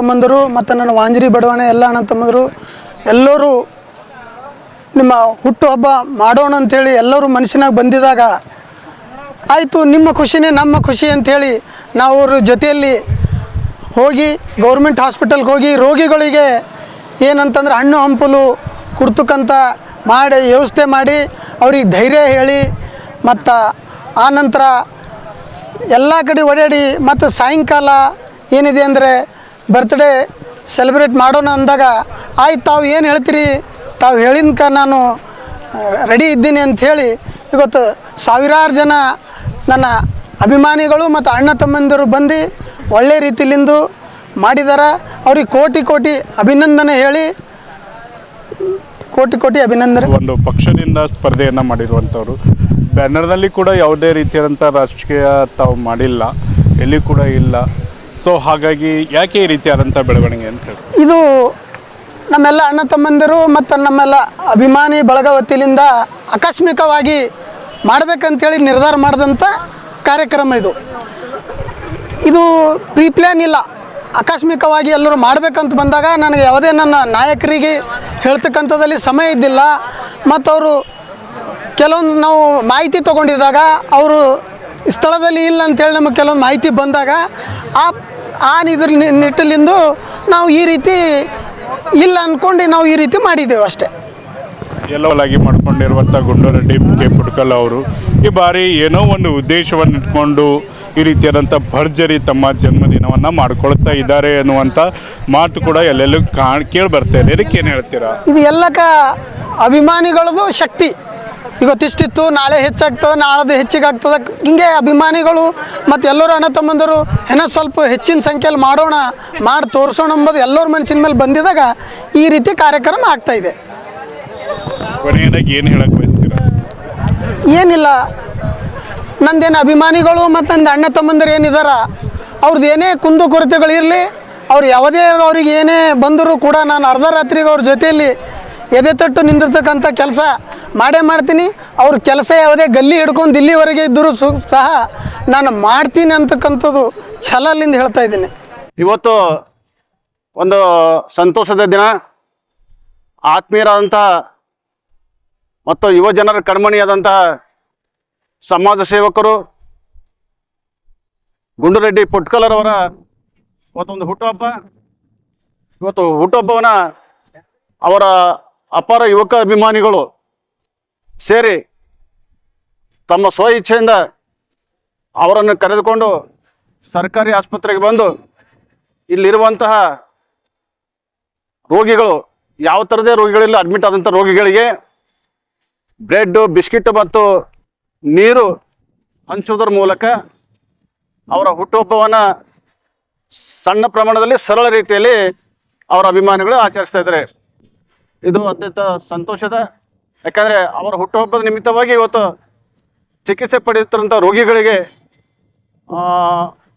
ತಮ್ಮಂದರು ಮತ್ತು ನನ್ನ ವಾಂಜರಿ ಬಡವಣೆ ಎಲ್ಲ ಅಣ್ಣ ತಮ್ಮಂದರು ಎಲ್ಲರೂ ನಿಮ್ಮ ಹುಟ್ಟುಹಬ್ಬ ಮಾಡೋಣ ಅಂಥೇಳಿ ಎಲ್ಲರೂ ಮನಸ್ಸಿನಾಗ ಬಂದಿದಾಗ, ಆಯಿತು, ನಿಮ್ಮ ಖುಷಿನೇ ನಮ್ಮ ಖುಷಿ ಅಂಥೇಳಿ ನಾವು ಅವ್ರ ಜೊತೆಯಲ್ಲಿ ಹೋಗಿ ಗೌರ್ಮೆಂಟ್ ಹಾಸ್ಪಿಟಲ್ಗೆ ಹೋಗಿ ರೋಗಿಗಳಿಗೆ ಏನಂತಂದ್ರೆ ಹಣ್ಣು ಹಂಪಲು, ಕುರ್ತುಕಂತ ಮಾಡಿ, ವ್ಯವಸ್ಥೆ ಮಾಡಿ ಅವ್ರಿಗೆ ಧೈರ್ಯ ಹೇಳಿ, ಮತ್ತು ಆ ನಂತರ ಎಲ್ಲ ಕಡೆ ಓಡಾಡಿ, ಮತ್ತು ಸಾಯಂಕಾಲ ಏನಿದೆ ಅಂದರೆ ಬರ್ತ್ಡೇ ಸೆಲೆಬ್ರೇಟ್ ಮಾಡೋಣ ಅಂದಾಗ, ಆಯ್ತು ತಾವು ಏನು ಹೇಳ್ತೀರಿ? ತಾವು ಹೇಳಿನ್ಕ ನಾನು ರೆಡಿ ಇದ್ದೀನಿ ಅಂಥೇಳಿ ಇವತ್ತು ಸಾವಿರಾರು ಜನ ನನ್ನ ಅಭಿಮಾನಿಗಳು ಮತ್ತು ಅಣ್ಣ ತಮ್ಮಂದಿರು ಬಂದು ಒಳ್ಳೆ ರೀತಿಲಿಂದು ಮಾಡಿದ್ದಾರೆ ಅವ್ರಿಗೆ ಕೋಟಿ ಕೋಟಿ ಅಭಿನಂದನೆ ಹೇಳಿ, ಕೋಟಿ ಕೋಟಿ ಅಭಿನಂದನೆ. ಒಂದು ಪಕ್ಷದಿಂದ ಸ್ಪರ್ಧೆಯನ್ನು ಮಾಡಿರುವಂಥವ್ರು. ಬ್ಯಾನರ್ನಲ್ಲಿ ಕೂಡ ಯಾವುದೇ ರೀತಿಯಾದಂಥ ರಾಜಕೀಯ ತಾವು ಮಾಡಿಲ್ಲ. ಎಲ್ಲಿ ಕೂಡ ಇಲ್ಲ. ಸೊ ಹಾಗಾಗಿ ಯಾಕೆ ಈ ರೀತಿಯಾದಂಥ ಬೆಳವಣಿಗೆ ಅಂತ ಇದು ನಮ್ಮೆಲ್ಲ ಅಣ್ಣ ತಮ್ಮಂದಿರು ಮತ್ತು ನಮ್ಮೆಲ್ಲ ಅಭಿಮಾನಿ ಬಳಗ ವತಿಯಿಂದ ಆಕಸ್ಮಿಕವಾಗಿ ಮಾಡಬೇಕಂತೇಳಿ ನಿರ್ಧಾರ ಮಾಡಿದಂಥ ಕಾರ್ಯಕ್ರಮ ಇದು. ಇದು ಪ್ರೀ ಪ್ಲ್ಯಾನ್ ಇಲ್ಲ. ಆಕಸ್ಮಿಕವಾಗಿ ಎಲ್ಲರೂ ಮಾಡಬೇಕಂತ ಬಂದಾಗ ನನಗೆ ಯಾವುದೇ ನನ್ನ ನಾಯಕರಿಗೆ ಹೇಳ್ತಕ್ಕಂಥದ್ದಲ್ಲಿ ಸಮಯ ಇದ್ದಿಲ್ಲ. ಮತ್ತು ಅವರು ಕೆಲವೊಂದು ನಾವು ಮಾಹಿತಿ ತೊಗೊಂಡಿದ್ದಾಗ ಅವರು ಸ್ಥಳದಲ್ಲಿ ಇಲ್ಲ ಅಂತೇಳಿ ನಮಗೆ ಕೆಲವೊಂದು ಮಾಹಿತಿ ಬಂದಾಗ ಆ ಆ ಇದ್ರ ನಿಟ್ಟಲಿಂದು ನಾವು ಈ ರೀತಿ ಇಲ್ಲ ಅಂದ್ಕೊಂಡು ನಾವು ಈ ರೀತಿ ಮಾಡಿದ್ದೇವೆ ಅಷ್ಟೇ. ಎಲ್ಲವಲಾಗಿ ಮಾಡ್ಕೊಂಡಿರುವಂಥ ಗುಂಡೂರೆಡ್ಡಿ ಕೆ ಪುಡ್ಕಲ್ ಅವರು ಈ ಬಾರಿ ಏನೋ ಒಂದು ಉದ್ದೇಶವನ್ನು ಇಟ್ಕೊಂಡು ಈ ರೀತಿಯಾದಂಥ ಭರ್ಜರಿ ತಮ್ಮ ಜನ್ಮದಿನವನ್ನು ಮಾಡ್ಕೊಳ್ತಾ ಇದ್ದಾರೆ ಅನ್ನುವಂಥ ಮಾತು ಕೂಡ ಎಲ್ಲೆಲ್ಲೂ ಕಾಣ್ ಕೇಳಿ ಬರ್ತಾ ಇದೆ. ಇದಕ್ಕೆ ಏನು ಹೇಳ್ತೀರಾ? ಇದು ಎಲ್ಲಕ ಅಭಿಮಾನಿಗಳದು ಶಕ್ತಿ. ಇವತ್ತಿಷ್ಟಿತ್ತು ನಾಳೆ ಹೆಚ್ಚಾಗ್ತದೆ ನಾಳದು ಹೆಚ್ಚಿಗೆ ಆಗ್ತದೆ ಹಿಂಗೆ ಅಭಿಮಾನಿಗಳು ಮತ್ತು ಎಲ್ಲರೂ ಅಣ್ಣ ತಮ್ಮಂದರು ಏನೋ ಸ್ವಲ್ಪ ಹೆಚ್ಚಿನ ಸಂಖ್ಯೆಯಲ್ಲಿ ಮಾಡೋಣ ಮಾಡಿ ತೋರಿಸೋಣ ಎಂಬುದು ಎಲ್ಲರ ಮನಸ್ಸಿನ ಮೇಲೆ ಬಂದಿದಾಗ ಈ ರೀತಿ ಕಾರ್ಯಕ್ರಮ ಆಗ್ತಾ ಇದೆ. ಕೊನೆಯದಾಗಿ ಏನು ಹೇಳಕ್ಕೆ ಬಯಸ್ತೀರಾ? ಏನಿಲ್ಲ. ನಂದೇನು ಅಭಿಮಾನಿಗಳು ಮತ್ತು ನಂದು ಅಣ್ಣ ತಮ್ಮಂದಿರು ಏನಿದಾರ ಅವ್ರದ್ದು ಏನೇ ಕುಂದು ಕೊರತೆಗಳಿರಲಿ ಅವ್ರು ಯಾವುದೇ ಅವ್ರಿಗೆ ಏನೇ ಬಂದರೂ ಕೂಡ ನಾನು ಅರ್ಧ ರಾತ್ರಿಗೆ ಅವ್ರ ಜೊತೆಯಲ್ಲಿ ಎದೆ ತಟ್ಟು ನಿಂದಿರ್ತಕ್ಕಂಥ ಕೆಲಸ ಮಾಡೇ ಮಾಡ್ತೀನಿ. ಅವ್ರ ಕೆಲಸ ಯಾವುದೇ ಗಲ್ಲಿ ಹಿಡ್ಕೊಂಡು ಇಲ್ಲಿವರೆಗೆ ಇದ್ದರೂ ಸಹ ನಾನು ಮಾಡ್ತೀನಿ ಅಂತಕ್ಕಂಥದ್ದು ಛಲಲ್ಲಿಂದ ಹೇಳ್ತಾ ಇದ್ದೀನಿ. ಇವತ್ತು ಒಂದು ಸಂತೋಷದ ದಿನ. ಆತ್ಮೀಯರಾದಂಥ ಮತ್ತು ಯುವ ಜನರ ಕಣ್ಮಣಿಯಾದಂಥ ಸಮಾಜ ಸೇವಕರು, ಗುಂಡುರೆಡ್ಡಿ ಪುಟ್ಕಲರವರ ಇವತ್ತೊಂದು ಹುಟ್ಟುಹಬ್ಬ ಇವತ್ತು ಹುಟ್ಟುಹಬ್ಬವನ್ನು ಅವರ ಅಪಾರ ಯುವಕ ಅಭಿಮಾನಿಗಳು ಸೇರಿ ತಮ್ಮ ಸ್ವ ಇಚ್ಛೆಯಿಂದ ಅವರನ್ನು ಕರೆದುಕೊಂಡು ಸರ್ಕಾರಿ ಆಸ್ಪತ್ರೆಗೆ ಬಂದು ಇಲ್ಲಿರುವಂತಹ ರೋಗಿಗಳು, ಯಾವ ಥರದೇ ರೋಗಿಗಳಿಲ್ಲ ಅಡ್ಮಿಟ್ ಆದಂಥ ರೋಗಿಗಳಿಗೆ ಬ್ರೆಡ್ಡು ಬಿಸ್ಕಿಟ್ ಮತ್ತು ನೀರು ಹಂಚುವುದರ ಮೂಲಕ ಅವರ ಹುಟ್ಟುಹಬ್ಬವನ್ನು ಸಣ್ಣ ಪ್ರಮಾಣದಲ್ಲಿ ಸರಳ ರೀತಿಯಲ್ಲಿ ಅವರ ಅಭಿಮಾನಿಗಳು ಆಚರಿಸ್ತಾ ಇದ್ದಾರೆ. ಇದು ಅತ್ಯಂತ ಸಂತೋಷದ ಯಾಕಂದರೆ ಅವರ ಹುಟ್ಟುಹಬ್ಬದ ನಿಮಿತ್ತವಾಗಿ ಇವತ್ತು ಚಿಕಿತ್ಸೆ ಪಡೆಯುತ್ತಿರುವಂಥ ರೋಗಿಗಳಿಗೆ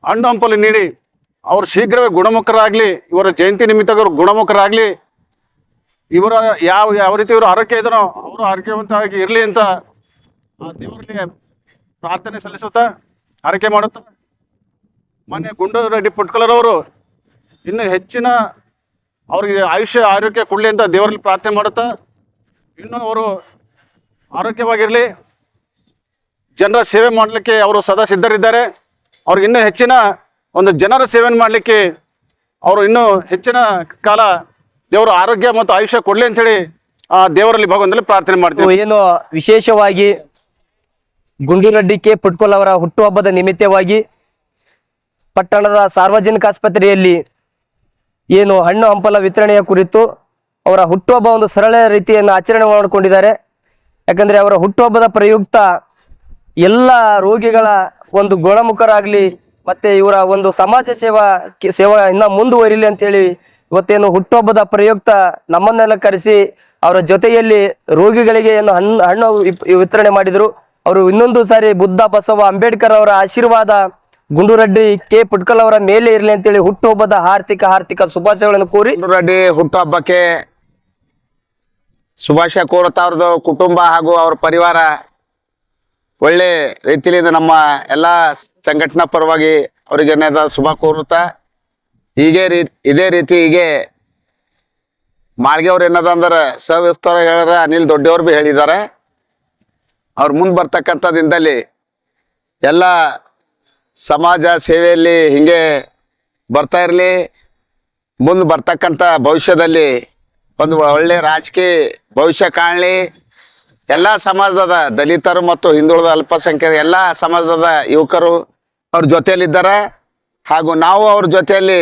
ಹಣ್ಣು ಹಂಪಲು ನೀಡಿ ಅವರು ಶೀಘ್ರವೇ ಗುಣಮುಖರಾಗಲಿ, ಇವರ ಜಯಂತಿ ನಿಮಿತ್ತ ಅವರು ಗುಣಮುಖರಾಗಲಿ, ಇವರ ಯಾವ ಯಾವ ರೀತಿ ಇವರು ಆರೋಗ್ಯ ಇದನೋ ಅವರು ಆರೋಗ್ಯವಂತವಾಗಿ ಇರಲಿ ಅಂತ ಆ ದೇವರಿಗೆ ಪ್ರಾರ್ಥನೆ ಸಲ್ಲಿಸುತ್ತಾ ಆರೈಕೆ ಮಾಡುತ್ತಾ ಮೊನ್ನೆ ಗುಂಡೂರೆಡ್ಡಿ ಪುಟ್ಕಲರವರು ಇನ್ನೂ ಹೆಚ್ಚಿನ ಅವರಿಗೆ ಆಯುಷ್ಯ, ಆರೋಗ್ಯ ಕೊಡಲಿ ಅಂತ ದೇವರಲ್ಲಿ ಪ್ರಾರ್ಥನೆ ಮಾಡುತ್ತಾ ಇನ್ನೂ ಅವರು ಆರೋಗ್ಯವಾಗಿರಲಿ, ಜನರ ಸೇವೆ ಮಾಡಲಿಕ್ಕೆ ಅವರು ಸದಾ ಸಿದ್ಧರಿದ್ದಾರೆ. ಅವ್ರಿಗೆ ಇನ್ನೂ ಹೆಚ್ಚಿನ ಒಂದು ಜನರ ಸೇವೆ ಮಾಡಲಿಕ್ಕೆ ಅವರು ಇನ್ನೂ ಹೆಚ್ಚಿನ ಕಾಲ ದೇವರು ಆರೋಗ್ಯ ಮತ್ತು ಆಯುಷ್ಯ ಕೊಡಲಿ ಅಂಥೇಳಿ ಆ ದೇವರಲ್ಲಿ ಭಗವಂತನಲ್ಲಿ ಪ್ರಾರ್ಥನೆ ಮಾಡ್ತೀವಿ. ಏನು ವಿಶೇಷವಾಗಿ ಗುಂಡಿರೆಡ್ಡಿ ಕೆ ಪುಟ್ಕೋಲ್ ಅವರ ಹುಟ್ಟುಹಬ್ಬದ ನಿಮಿತ್ತವಾಗಿ ಪಟ್ಟಣದ ಸಾರ್ವಜನಿಕ ಆಸ್ಪತ್ರೆಯಲ್ಲಿ ಏನು ಹಣ್ಣು ಹಂಪಲ ವಿತರಣೆಯ ಕುರಿತು ಅವರ ಹುಟ್ಟುಹಬ್ಬ ಒಂದು ಸರಳ ರೀತಿಯನ್ನು ಆಚರಣೆ ಮಾಡಿಕೊಂಡಿದ್ದಾರೆ. ಯಾಕಂದರೆ ಅವರ ಹುಟ್ಟುಹಬ್ಬದ ಪ್ರಯುಕ್ತ ಎಲ್ಲ ರೋಗಿಗಳ ಒಂದು ಗುಣಮುಖರಾಗಲಿ ಮತ್ತು ಇವರ ಒಂದು ಸಮಾಜ ಸೇವಾ ಸೇವಾ ಇನ್ನೂ ಮುಂದುವರಿಲಿ ಅಂತೇಳಿ ಇವತ್ತೇನು ಹುಟ್ಟುಹಬ್ಬದ ಪ್ರಯುಕ್ತ ನಮ್ಮನ್ನೆಲ್ಲ ಕರೆಸಿ ಅವರ ಜೊತೆಯಲ್ಲಿ ರೋಗಿಗಳಿಗೆ ಏನು ಹಣ್ಣು ಹಣ್ಣು ವಿತರಣೆ ಮಾಡಿದರು. ಅವರು ಇನ್ನೊಂದು ಸಾರಿ ಬುದ್ಧ ಬಸವ ಅಂಬೇಡ್ಕರ್ ಅವರ ಆಶೀರ್ವಾದ ಗುಂಡುರೆಡ್ಡಿ ಕೆ ಪುಟ್ಕಲ್ ಅವರ ಮೇಲೆ ಇರಲಿ ಅಂತೇಳಿ ಹುಟ್ಟುಹಬ್ಬದ ಆರ್ಥಿಕ ಆರ್ಥಿಕ ಶುಭಾಶಯಗಳನ್ನು ಕೋರಿ. ಗುಂಡುರೆಡ್ಡಿ ಹುಟ್ಟುಹಬ್ಬಕ್ಕೆ ಶುಭಾಶಯ ಕೋರುತ್ತಾ ಅವ್ರದ್ದು ಕುಟುಂಬ ಹಾಗೂ ಅವ್ರ ಪರಿವಾರ ಒಳ್ಳೆ ರೀತಿಯಿಂದ ನಮ್ಮ ಎಲ್ಲ ಸಂಘಟನಾ ಪರವಾಗಿ ಅವರಿಗೆ ಶುಭ ಕೋರುತ್ತಾ, ಹೀಗೆ ರೀ, ಇದೇ ರೀತಿ ಹೀಗೆ ಮಾಳ್ಗೆ ಅವ್ರು ಏನದಂದ್ರೆ ಸವಿಸ್ತಾರ ಹೇಳ್ಯಾರ, ಅನಿಲ್ ದೊಡ್ಡವ್ರು ಭೀ ಹೇಳಿದ್ದಾರೆ ಅವ್ರು ಮುಂದೆ ಬರ್ತಕ್ಕಂಥ ದಿನದಲ್ಲಿ ಎಲ್ಲ ಸಮಾಜ ಸೇವೆಯಲ್ಲಿ ಹಿಂಗೆ ಬರ್ತಾ ಇರಲಿ, ಮುಂದೆ ಬರ್ತಕ್ಕಂಥ ಭವಿಷ್ಯದಲ್ಲಿ ಒಂದು ಒಳ್ಳೆ ರಾಜಕೀಯ ಭವಿಷ್ಯ ಕಾಣಲಿ. ಎಲ್ಲ ಸಮಾಜದ ದಲಿತರು ಮತ್ತು ಹಿಂದುಳಿದ ಅಲ್ಪಸಂಖ್ಯಾತ ಎಲ್ಲ ಸಮಾಜದ ಯುವಕರು ಅವ್ರ ಜೊತೆಯಲ್ಲಿದ್ದಾರೆ. ಹಾಗೂ ನಾವು ಅವ್ರ ಜೊತೆಯಲ್ಲಿ